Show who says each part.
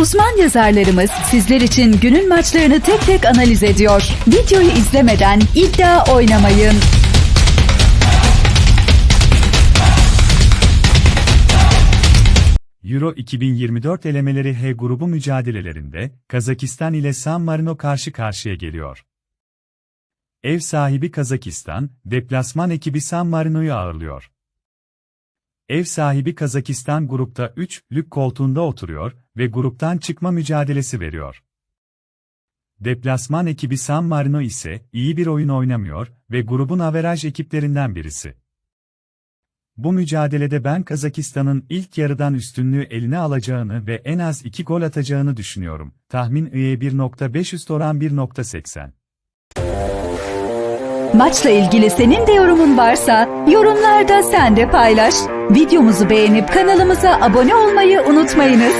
Speaker 1: Uzman yazarlarımız sizler için günün maçlarını tek tek analiz ediyor. Videoyu izlemeden iddia oynamayın.
Speaker 2: Euro 2024 elemeleri H grubu mücadelelerinde Kazakistan ile San Marino karşı karşıya geliyor. Ev sahibi Kazakistan, deplasman ekibi San Marino'yu ağırlıyor. Ev sahibi Kazakistan grupta 3'lük koltuğunda oturuyor ve gruptan çıkma mücadelesi veriyor. Deplasman ekibi San Marino ise iyi bir oyun oynamıyor ve grubun averaj ekiplerinden birisi. Bu mücadelede ben Kazakistan'ın ilk yarıdan üstünlüğü eline alacağını ve en az 2 gol atacağını düşünüyorum. Tahmin IE 1.5 üst oran 1.80.
Speaker 1: Maçla ilgili senin de yorumun varsa yorumlarda sen de paylaş. Videomuzu beğenip kanalımıza abone olmayı unutmayınız.